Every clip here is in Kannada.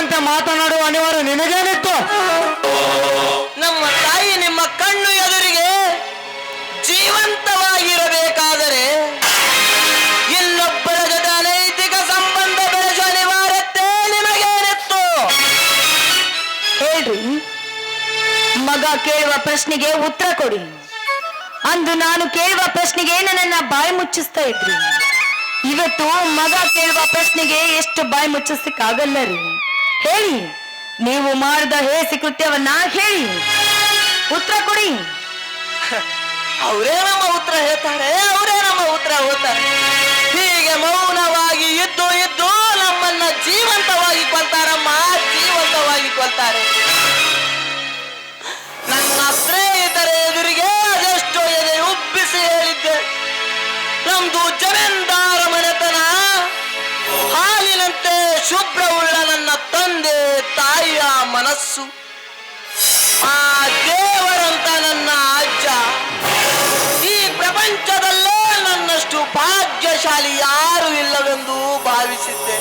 ಬೇಕಾದಂತೆ ಮಾತನಾಡುವ ಅನಿವಾರ್ಯ ನಿನಗೇನಿತ್ತು? ನಮ್ಮ ತಾಯಿ ನಿಮ್ಮ ಕಣ್ಣು ಎದುರಿಗೆ ಜೀವಂತವಾಗಿರಬೇಕಾದರೆ ಇನ್ನೊಬ್ಬರ ಜೊತೆ ಅನೈತಿಕ ಸಂಬಂಧ ಬೆಳೆಸುವ ಅನಿವಾರ್ಯತೆ ನಿಮಗೇನಿತ್ತು ಹೇಳ್ರಿ. ಮಗ ಕೇಳುವ ಪ್ರಶ್ನೆಗೆ ಉತ್ತರ ಕೊಡಿ. ಅಂದು ನಾನು ಕೇಳುವ ಪ್ರಶ್ನೆಗೆ ನನ್ನ ಬಾಯಿ ಮುಚ್ಚಿಸ್ತಾ ಇದ್ರಿ. ಇವತ್ತು ಮಗ ಕೇಳುವ ಪ್ರಶ್ನೆಗೆ ಎಷ್ಟು ಬಾಯಿ ಮುಚ್ಚಿಸಕ್ಕಾಗಲ್ಲ ರೀ. ಹೇಳಿ. ನೀವು ಮಾಡಿದ ಹೇಸಿ ಕೃತ್ಯವನ್ನ ಹೇಳಿ. ಉತ್ತರ ಕೊಡಿ. ಅವರೇ ನಮ್ಮ ಉತ್ತರ ಹೇಳ್ತಾರೆ, ಅವರೇ ನಮ್ಮ ಉತ್ತರ ಹೋಗ್ತಾರೆ ಹೀಗೆ ಮೌನವಾಗಿ ಇದ್ದು ಇದ್ದು ನಮ್ಮನ್ನ ಜೀವಂತವಾಗಿ ಕೊಲ್ತಾರಮ್ಮ, ಜೀವಂತವಾಗಿ ಕೊಲ್ತಾರೆ. ತಂದೆ ತಾಯಿಯ ಮನಸ್ಸು. ಆ ದೇವರಂತ ನನ್ನ ಅಜ್ಜ ಈ ಪ್ರಪಂಚದಲ್ಲೇ ನನ್ನಷ್ಟು ಭಾಗ್ಯಶಾಲಿ ಯಾರು ಇಲ್ಲವೆಂದು ಭಾವಿಸಿದ್ದೆ.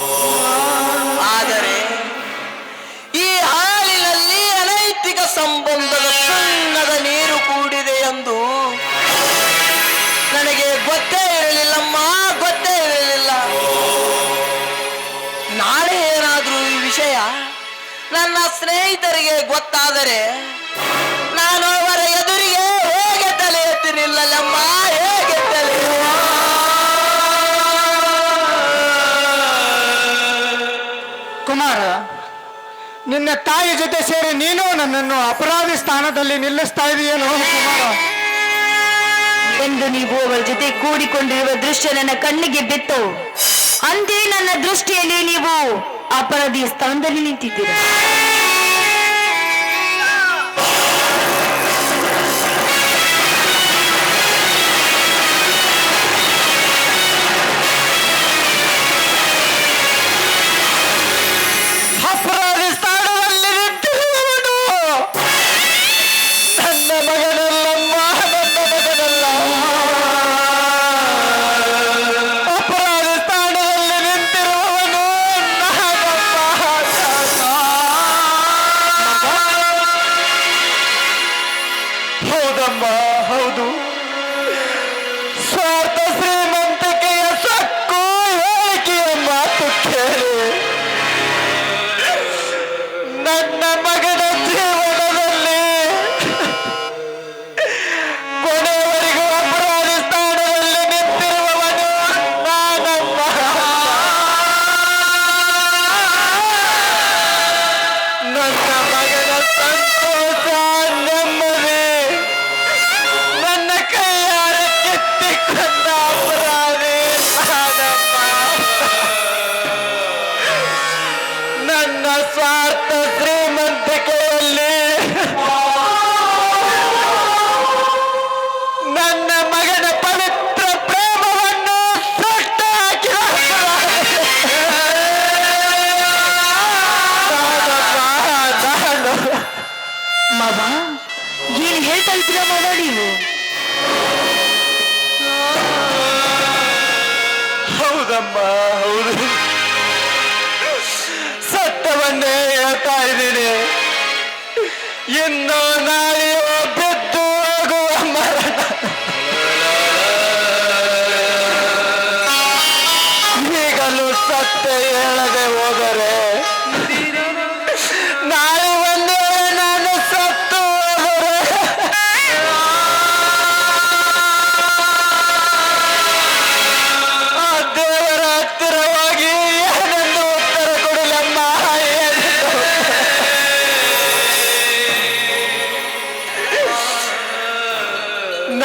ಆದರೆ ಈ ಹಾಲಿನಲ್ಲಿ ಅನೈತಿಕ ಸಂಬಂಧದ ಸುಣ್ಣದ ನೀರು ಸ್ನೇಹಿತರಿಗೆ ಗೊತ್ತಾದರೆ ನಾನು ಅವರ ಎದುರಿಗೆ ಹೇಗೆ ತಲೆ ಎತ್ತಿರಲಿಲ್ಲಮ್ಮ ಹೇಗೆ ತಲೆ ಕುಮಾರ ನಿನ್ನ ತಾಯಿ ಜೊತೆ ಸೇರಿ ನೀನು ನನ್ನನ್ನು ಅಪರಾಧಿ ಸ್ಥಾನದಲ್ಲಿ ನಿಲ್ಲಿಸ್ತಾ ಇದೆಯೇನೋ ಕುಮಾರ. ಎಂದು ನೀವು ಅವರ ಜೊತೆ ಕೂಡಿಕೊಂಡಿರುವ ದೃಶ್ಯ ನನ್ನ ಕಣ್ಣಿಗೆ ಬಿತ್ತು. ಅಂದೇ ನನ್ನ ದೃಷ್ಟಿಯಲ್ಲಿ ನೀವು ಅಪರಾಧಿ ಸ್ಥಾನದಲ್ಲಿ ನಿಂತಿದ್ದೀರಾ?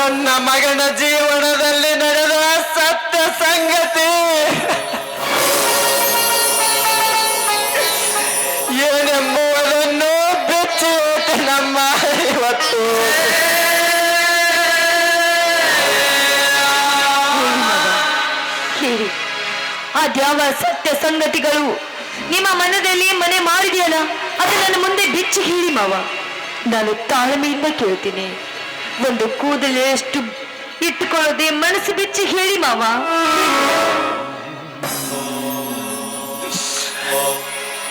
ನನ್ನ ಮಗನ ಜೀವನದಲ್ಲಿ ನಡೆದ ಸತ್ಯ ಸಂಗತಿ. ಏನೆಂಬುವುದನ್ನು ಬಿಚ್ಚು ನಮ್ಮ ಇವತ್ತು. ಅದ್ಯಾವ ಸತ್ಯ ಸಂಗತಿಗಳು ನಿಮ್ಮ ಮನದಲ್ಲಿ ಮನೆ ಮಾಡಿದೆಯಲ್ಲ ಅದು ನನ್ನ ಮುಂದೆ ಬಿಚ್ಚಿ ಹೇಳಿ ಮಾವ. ನಾನು ತಾಳ್ಮೆಯಿಂದ ಕೇಳ್ತೀನಿ. ಒಂದು ಕೂದಲೆಷ್ಟು ಇಟ್ಟುಕೊಳ್ಳದೆ ಮನಸ್ಸು ಬಿಚ್ಚಿ ಹೇಳಿ ಮಾವ.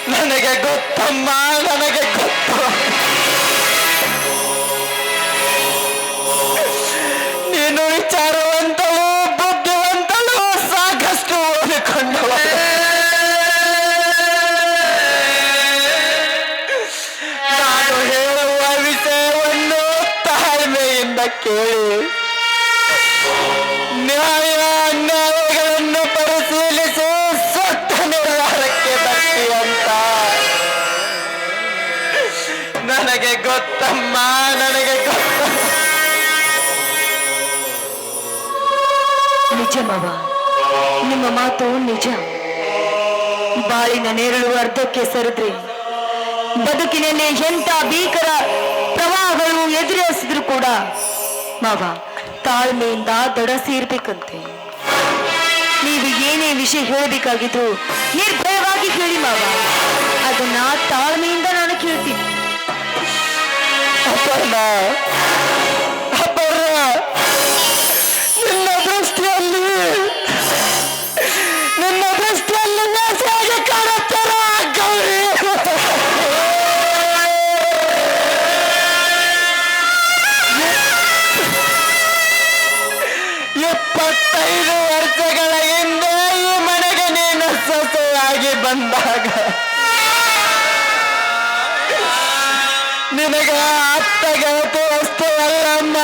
ನನಗೆ ಗೊತ್ತಮ್ಮ ನನಗೆ ಗೊತ್ತು. ನೀನು ವಿಚಾರವಂತಳು ಕೇಳಿ ನ್ಯಾಯ ಅನ್ಯಾಯಗಳನ್ನು ಪರಿಶೀಲಿಸಿ ಸತ್ತ ನಿರ್ಧಾರಕ್ಕೆ ಬರ್ತಿ ಅಂತ. ನನಗೆ ಗೊತ್ತಮ್ಮ, ನನಗೆ ಗೊತ್ತ. ನಿಜ ಮಾವ ನಿಮ್ಮ ಮಾತು ನಿಜ. ಬಾಳಿನ ನೆರಳು ಅರ್ಧಕ್ಕೆ ಸರಿದ್ರೆ. ಬದುಕಿನಲ್ಲಿ ಎಂತ ಭೀಕರ ಪ್ರವಾಹಗಳು ಎದುರಿಸಿದ್ರು ಕೂಡ ಮಾವ, ತಾಳ್ಮೆಯಿಂದ ದಡ ಸೇರ್ಬೇಕಂತೆ. ನೀವು ಏನೇ ವಿಷಯ ಹೇಳಬೇಕಾಗಿದ್ರು ನಿರ್ಭಯವಾಗಿ ಹೇಳಿ ಮಾವ. ಅದನ್ನ ತಾಳ್ಮೆಯಿಂದ ನಾನು ಕೇಳ್ತೀನಿ. ನಿನಗ ಅತ್ತ ಗೆಳತಿ ಅಷ್ಟೇ ಅಲ್ಲಮ್ಮ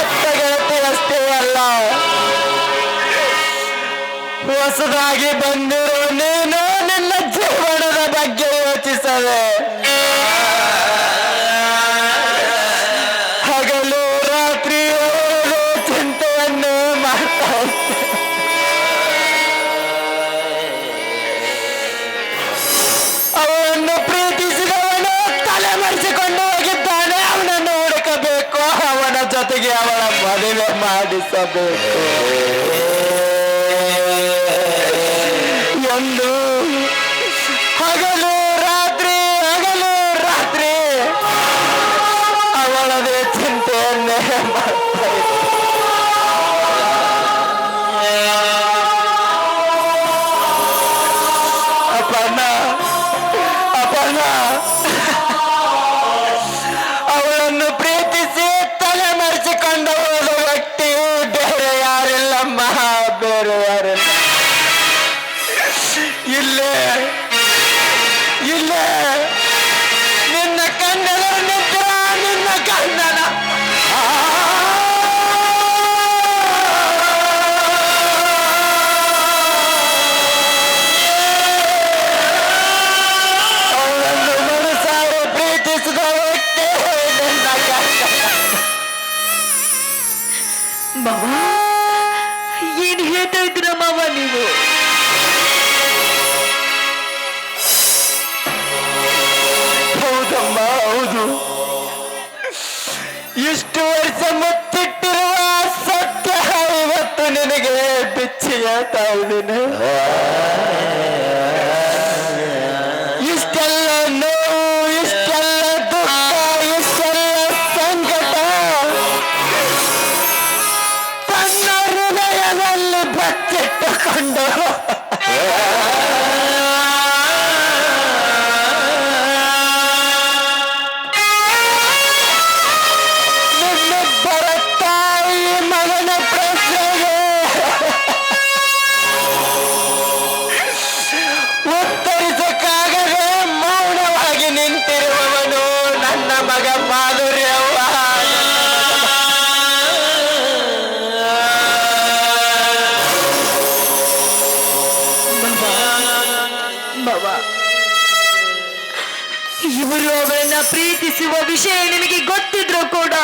ಅತ್ತ ಗೆಳತಿ ಅಷ್ಟೇ ಅಲ್ಲ. ಹೊಸದಾಗಿ ಬಂದಿರೋ ನೀನು ನಿನ್ನ ಜೀವನದ ಬಗ್ಗೆ ಯೋಚಿಸದೆ. ಜೊತೆಗೆ ಅವಳ ಮದುವೆ ಮಾಡಿಸಬೇಕು. ಒಂದು ಬಿಚ್ಚಿ ಹೇಳ್ತಾ ಇದ್ದೀನಿ ಇಷ್ಟೆಲ್ಲ ನೋವು, ಇಷ್ಟೆಲ್ಲ ದುಃಖ, ಇಷ್ಟೆಲ್ಲ ಸಂಕಟ. ತನ್ನ ಹೃದಯದಲ್ಲಿ ಬಚ್ಚಿಟ್ಟುಕೊಂಡು. ನಿನ್ನಿಬ್ಬರ ತಾಯಿ ಮಗನ ಪ್ರಶ್ನೆಗೆ ಪ್ರೀತಿಸುವ ವಿಷಯ ನಿಮಗೆ ಗೊತ್ತಿದ್ರು ಕೂಡ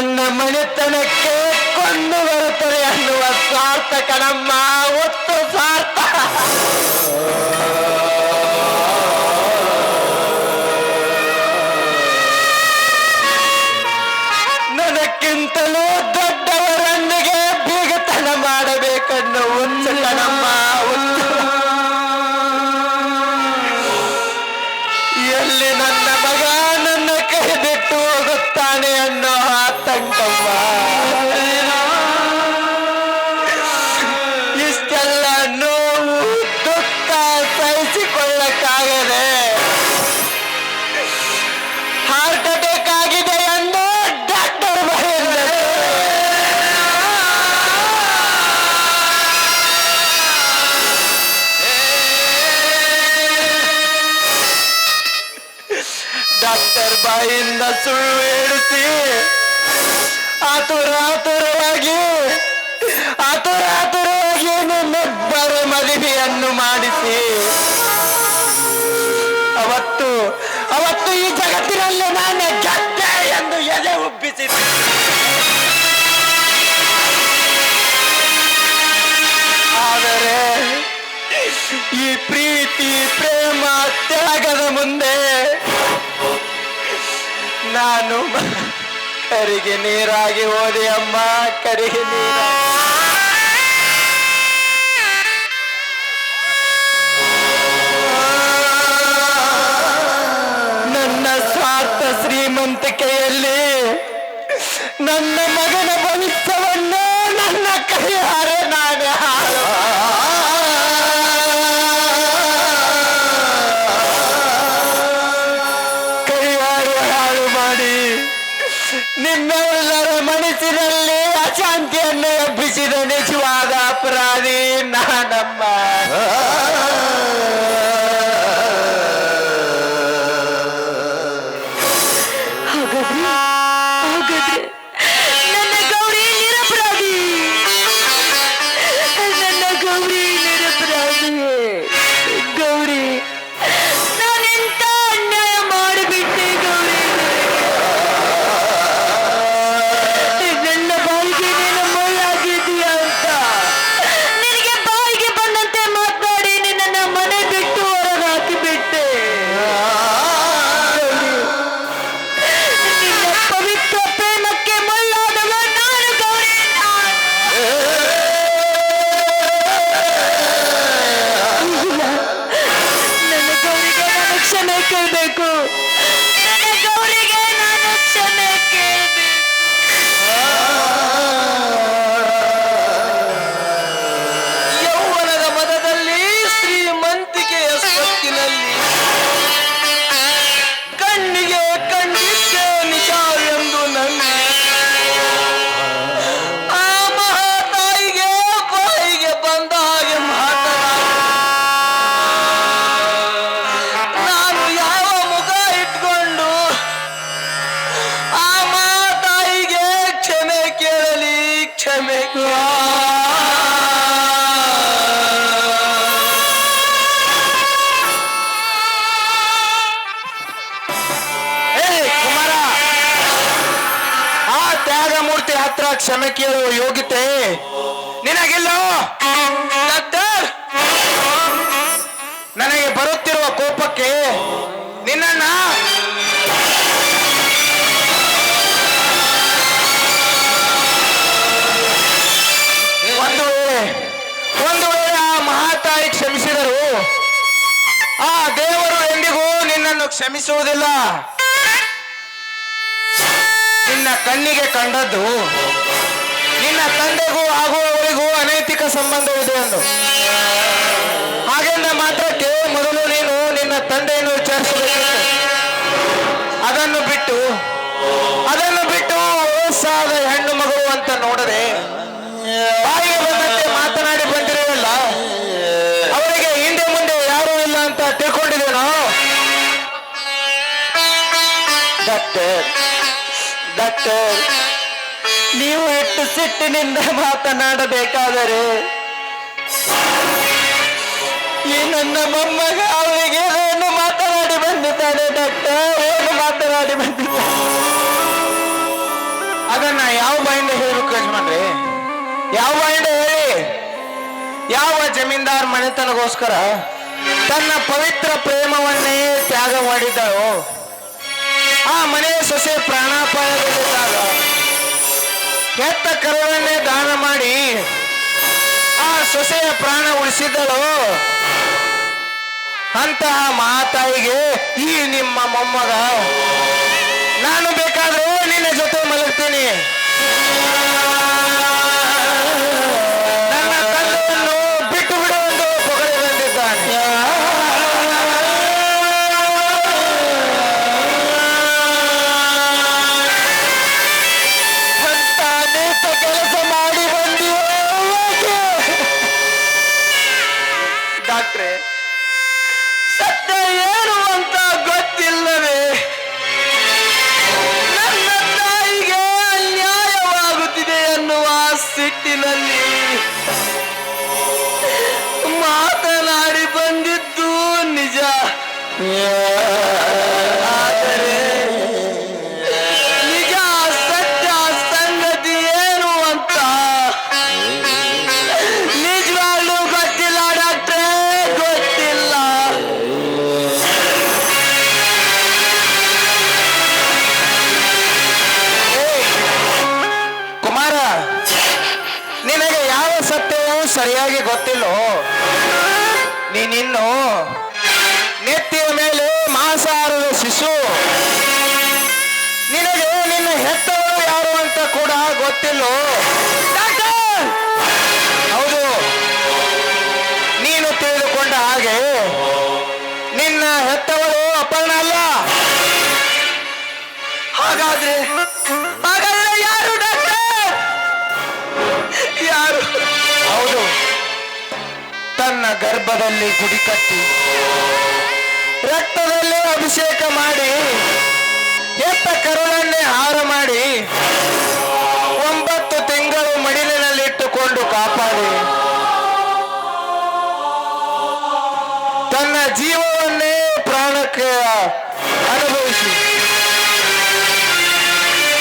ನನ್ನ ಮನೆತನಕ್ಕೆ ಕೊಂದು ಬರುತ್ತದೆ ಅನ್ನುವ ಸ್ವಾರ್ಥ ಕಣಮ್ಮ ಒತ್ತು ಸ್ವಾರ್ಥ ಬಾಯಿಂದ ಸುಳ್ಳು ಹೇಳಿಸಿ ಆತುರ ಆತುರವಾಗಿ ಆತುರ ಆತುರವಾಗಿ ಮದುವೆಯನ್ನು ಮಾಡಿಸಿ. ಅವತ್ತು ಅವತ್ತು ಈ ಜಗತ್ತಿನಲ್ಲಿ ನಾನು ಗೆದ್ದೆ ಎಂದು ಎದೆ ಉಬ್ಬಿಸಿದೆ ಆದರೆ ಈ ಪ್ರೀತಿ, ಪ್ರೇಮ, ತ್ಯಾಗದ ಮುಂದೆ ನಾನು ಕರಿಗೆ ನೀರಾಗಿ ಹೋದೆ ಅಮ್ಮ, ಕರಿಗೆ ನೀರ ನನ್ನ ಸ್ವಾರ್ಥ ಶ್ರೀಮಂತಿಕೆಯಲ್ಲಿ ನನ್ನ ಮಗನ ಭವಿಷ್ಯವನ್ನು ನನ್ನ ಕೈಯಾರೆ ನಾನೇ ಹಾಳು ಕುಮಾರ. ಆ ತ್ಯಾಗಮೂರ್ತಿ ಹತ್ರ ಕ್ಷಮೆ ಕೇಳುವ ಯೋಗ್ಯತೆ ನಿನಗಿಲ್ಲ? ನನಗೆ ಬರುತ್ತಿರುವ ಕೋಪಕ್ಕೆ ಕ್ಷಮಿಸುವುದಿಲ್ಲ. ನಿನ್ನ ಕಣ್ಣಿಗೆ ಕಂಡದ್ದು, ನಿನ್ನ ತಂದೆಗೂ ಆಗುವವರಿಗೂ ಅನೈತಿಕ ಸಂಬಂಧವಿದೆ ಎಂದು ಹಾಗೆಂದ ಮಾತ್ರಕ್ಕೆ ಮೊದಲು ನೀನು ನಿನ್ನ ತಂದೆಯನ್ನು ವಿಚಾರಿಸಬೇಕಿತ್ತು. ಅದನ್ನು ಬಿಟ್ಟು ಅದನ್ನು ಬಿಟ್ಟು ವಯಸ್ಸಾದ ಹೆಣ್ಣು ಮಗು ಅಂತ ನೋಡದೆ ಡಾಕ್ಟರ್ ನೀವು ಎಷ್ಟು ಸಿಟ್ಟಿನಿಂದ ಮಾತನಾಡಬೇಕಾದರೆ ಈ ನನ್ನ ಮೊಮ್ಮಗ ಅವರಿಗೆ ಏನು ಮಾತನಾಡಿ ಬಂದಿದ್ದಾನೆ ಡಾಕ್ಟರ್? ಏನು ಮಾತನಾಡಿ ಬಂದಿದ್ದಾನೆ? ಅದನ್ನ ಯಾವ ಬಾಯಿಂದ ಹೇಳಬೇಕು ಯಜಮಾನ್ರಿ ಯಾವ ಬಾಯಿಂದ ಹೇಳಿ? ಯಾವ ಜಮೀನ್ದಾರ್ ಮನೆತನಗೋಸ್ಕರ ತನ್ನ ಪವಿತ್ರ ಪ್ರೇಮವನ್ನೇ ತ್ಯಾಗ ಮಾಡಿದ್ದಳು ಆ ಮನೆ ಸೊಸೆ ಪ್ರಾಣಾಪಾಯದಲ್ಲಿದ್ದಾಗ ಹೆತ್ತ ಕರುವನ್ನೇ ದಾನ ಮಾಡಿ ಆ ಸೊಸೆಯ ಪ್ರಾಣ ಉಳಿಸಿದ್ದಳು ಅಂತಹ ಮಾತಾಯಿಗೆ ಈ ನಿಮ್ಮ ಮೊಮ್ಮಗ, ನಾನು ಬೇಕಾದರೂ ನಿನ್ನ ಜೊತೆ ಮಲಗ್ತೀನಿ. ಸರಿಯಾಗಿ ಗೊತ್ತಿಲ್ಲ? ನೀನಿನ್ನು ನೆತ್ತಿಯ ಮೇಲೆ ಮಾಂಸಾಹಾರದ ಶಿಶು. ನಿನಗೆ ನಿನ್ನ ಹೆತ್ತವರು ಯಾರು ಅಂತ ಕೂಡ ಗೊತ್ತಿಲ್ಲ! ಹೌದು. ನೀನು ತಿಳಿದುಕೊಂಡ ಹಾಗೆ ನಿನ್ನ ಹೆತ್ತವರು ಅಪರ್ಣ ಅಲ್ಲ. ಹಾಗಾದ್ರೆ ತನ್ನ ಗರ್ಭದಲ್ಲಿ ಗುಡಿ ಕಟ್ಟಿ ರಕ್ತದಲ್ಲಿ ಅಭಿಷೇಕ ಮಾಡಿ ಎತ್ತ ಕರುಳನ್ನೇ ಹಾರ ಮಾಡಿ ಒಂಬತ್ತು ತಿಂಗಳು ಮಡಿಲಿನಲ್ಲಿಟ್ಟುಕೊಂಡು ಕಾಪಾಡಿ. ತನ್ನ ಜೀವವನ್ನೇ ಪ್ರಾಣಕ್ಕೆ ಅನುಭವಿಸಿ.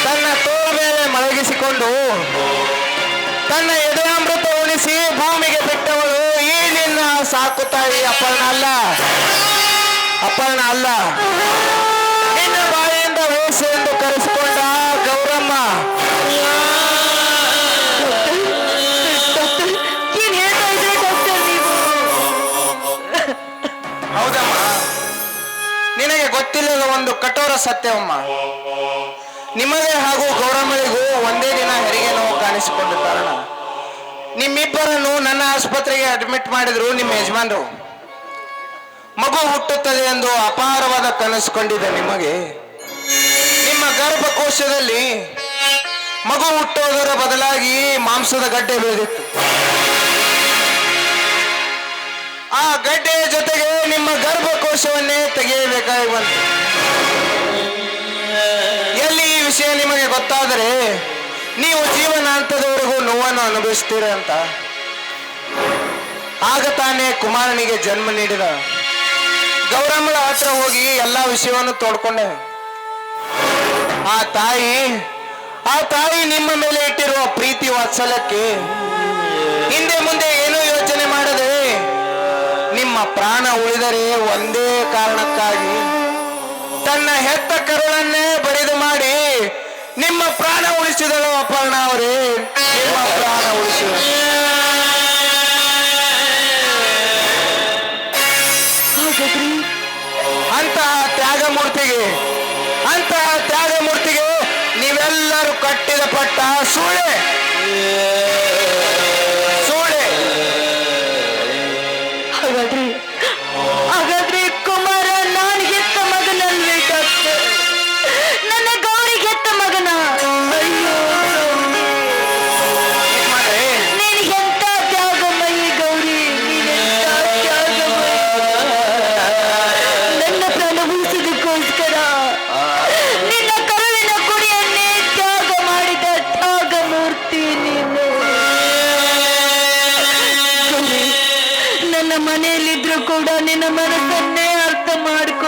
ತನ್ನ ತೋಳ ಮೇಲೆ ಮಲಗಿಸಿಕೊಂಡು ತನ್ನ ಎದೆಯಾಮೃತ ಉಣಿಸಿ ಭೂ ಸಾಕು ತಾಯಿ ಅಪರ್ಣ ಅಲ್ಲ. ಅಪರ್ಣ ಅಲ್ಲ. ನಿನ್ನ ಬಾಯಿಯಿಂದ ವಯಸ್ಸು ಎಂದು ಕರೆಸಿಕೊಂಡ ಗೌರಮ್ಮ. ಹೌದಮ್ಮ. ನಿನಗೆ ಗೊತ್ತಿಲ್ಲದ ಒಂದು ಕಠೋರ ಸತ್ಯವಮ್ಮ ನಿಮಗೆ ಹಾಗೂ ಗೌರಮ್ಮಳಿಗೂ ಒಂದೇ ದಿನ ಹೆರಿಗೆ ನೋವು ಕಾಣಿಸಿಕೊಂಡ ಕಾರಣ ನಿಮ್ಮಿಬ್ಬರನ್ನು ನನ್ನ ಆಸ್ಪತ್ರೆಗೆ ಅಡ್ಮಿಟ್ ಮಾಡಿದ್ರು ನಿಮ್ಮ ಯಜಮಾನರು. ಮಗು ಹುಟ್ಟುತ್ತದೆ ಎಂದು ಅಪಾರವಾದ ಕನಸುಕೊಂಡಿದೆ ನಿಮಗೆ. ನಿಮ್ಮ ಗರ್ಭಕೋಶದಲ್ಲಿ ಮಗು ಹುಟ್ಟುವುದರ ಬದಲಾಗಿ ಮಾಂಸದ ಗಡ್ಡೆ ಬೆಳೆದಿತ್ತು. ಆ ಗಡ್ಡೆಯ ಜೊತೆಗೆ ನಿಮ್ಮ ಗರ್ಭಕೋಶವನ್ನೇ ತೆಗೆಯಬೇಕಾಗಿ ಬಂತು. ಎಲ್ಲಿ ಈ ವಿಷಯ ನಿಮಗೆ ಗೊತ್ತಾದರೆ ನೀವು ಜೀವನಾಂತದವರೆಗೂ ನೋವನ್ನು ಅನುಭವಿಸ್ತೀರ ಅಂತ? ಆಗ ತಾನೇ ಕುಮಾರನಿಗೆ ಜನ್ಮ ನೀಡಿದ. ಗೌರಮ್ಮಳ ಹತ್ರ ಹೋಗಿ ಎಲ್ಲಾ ವಿಷಯವನ್ನು ತೋಡ್ಕೊಂಡೆ. ಆ ತಾಯಿ ಆ ತಾಯಿ ನಿಮ್ಮ ಮೇಲೆ ಇಟ್ಟಿರುವ ಪ್ರೀತಿ ವಾತ್ಸಲ್ಯಕ್ಕೆ ಹಿಂದೆ ಮುಂದೆ ಏನೂ ಯೋಚನೆ ಮಾಡದೆ ನಿಮ್ಮ ಪ್ರಾಣ ಉಳಿದರೆ ಒಂದೇ ಕಾರಣಕ್ಕಾಗಿ ತನ್ನ ಹೆತ್ತ ಕರುಳನ್ನೇ ಬರಿದು ಮಾಡಿ ನಿಮ್ಮ ಪ್ರಾಣ ಉಳಿಸಿದಳು ಅಪರ್ಣ ಅವರೇ. ನಿಮ್ಮ ಪ್ರಾಣ ಉಳಿಸಿದಳು. ಅಂತಹ ಅಂತಹ ತ್ಯಾಗಮೂರ್ತಿಗೆ ಅಂತಹ ತ್ಯಾಗಮೂರ್ತಿಗೆ ನೀವೆಲ್ಲರೂ ಕಟ್ಟಿದ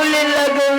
للذين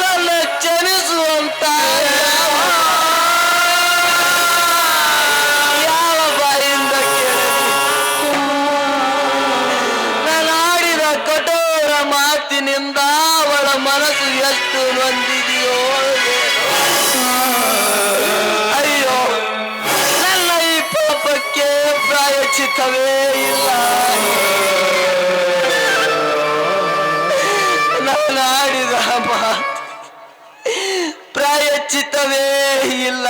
ನನ್ನ ಕ್ಷಮಿಸುವಂತ ಯಾವ ಬಾಯಿಂದ ನಾನಾಡಿದ ಕಠೋರ ಮಾತಿನಿಂದ ಅವಳ ಮನಸ್ಸು ಎಷ್ಟು ಬಂದಿದೆಯೋ ಅಯ್ಯೋ, ನನ್ನ ಈ ಪಾಪಕ್ಕೆ ಪ್ರಾಯಚಿತವೇ ಇಲ್ಲ. ಪ್ರಾಯಚಿತ್ತವೇ ಇಲ್ಲ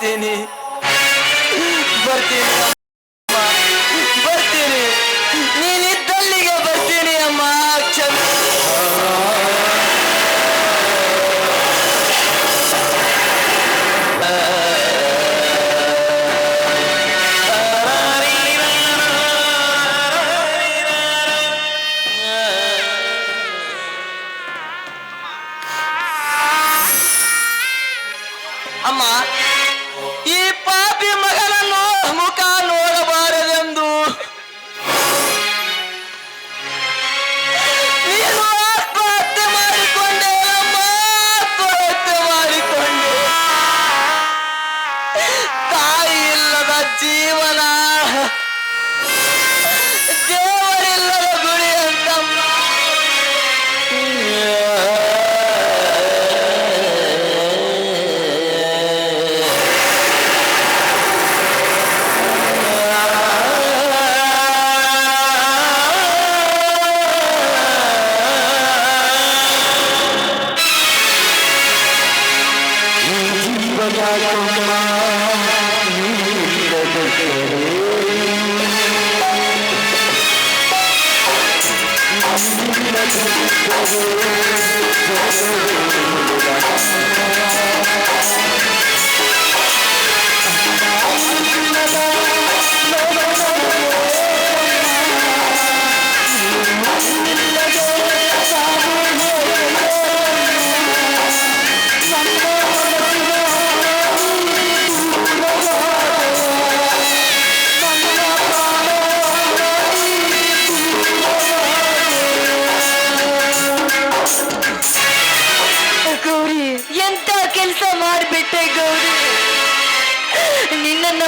saatini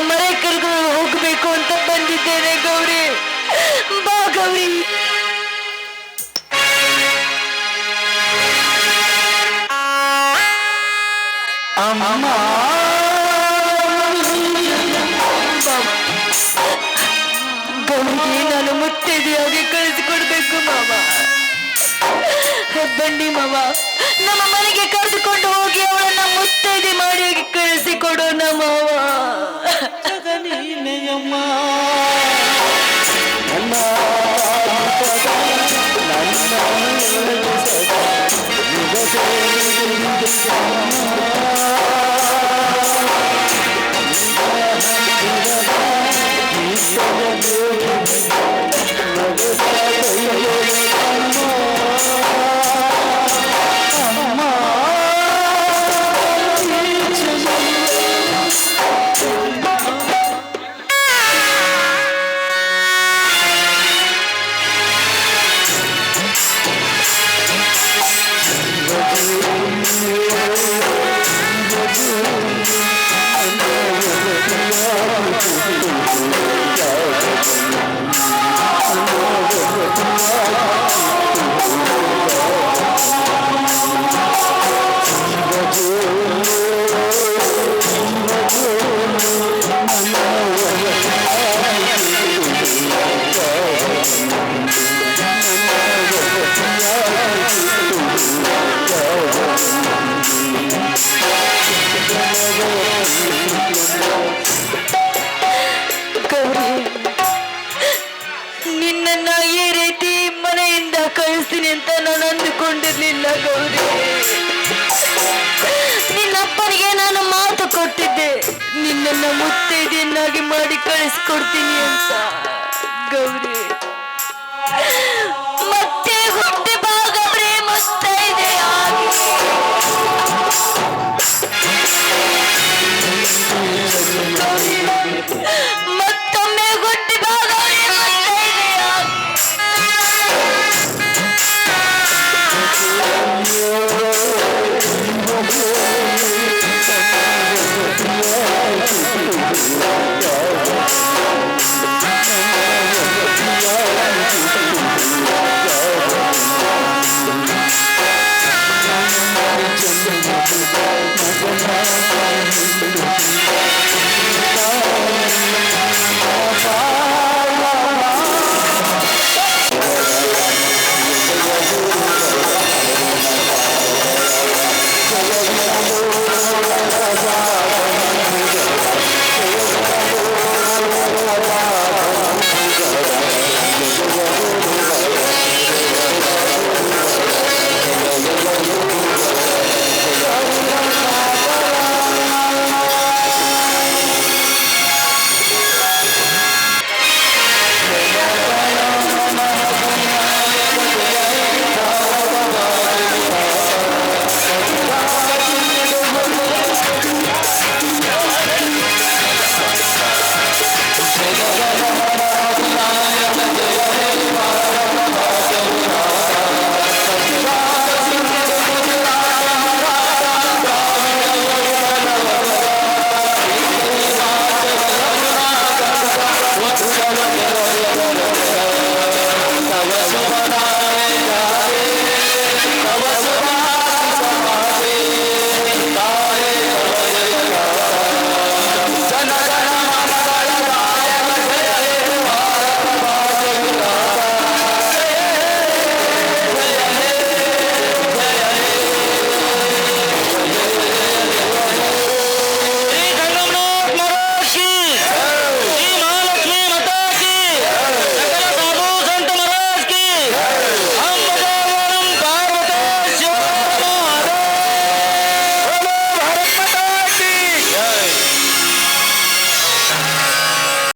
ಮರೆ ಕರ್ಕೊಂಡು ಹೋಗ್ಬೇಕು ಅಂತ ಬಂದಿದ್ದೇನೆ ಗೌರಿ. ಬಾ ಗೌರಿ. ಅಮ್ಮ. ಗೌರಿಗೆ ನಾನು ಮುತ್ತೈದೆಯಾಗಿ ಕಳಿಸಿಕೊಡ್ಬೇಕು ಮಾವ. ಬನ್ನಿ ಮಾವ. ನಮ್ಮ ಮನೆಗೆ ಕರೆದುಕೊಂಡು ಹೋಗಿ ಅವಳನ್ನ ಮುತ್ತೈದೆ ಮಾಡಿ ಕಳಿಸಿಕೊಡೋಣ ಮಾವ ಿ ಗೌರಿ ನಿನ್ನನ್ನ ಈ ರೀತಿ ಮನೆಯಿಂದ ಕಳಿಸ್ತೀನಿ ಅಂತ ನಾನು ಅಂದುಕೊಂಡಿರ್ಲಿಲ್ಲ ಗೌರಿ. ನಿನ್ನಪ್ಪನಿಗೆ ನಾನು ಮಾತು ಕೊಟ್ಟಿದ್ದೆ. ನಿನ್ನನ್ನ ಮುತ್ತೈದೆಯನ್ನಾಗಿ ಮಾಡಿ ಕಳಿಸ್ಕೊಡ್ತೀನಿ ಅಂತ. ಗೌರಿ.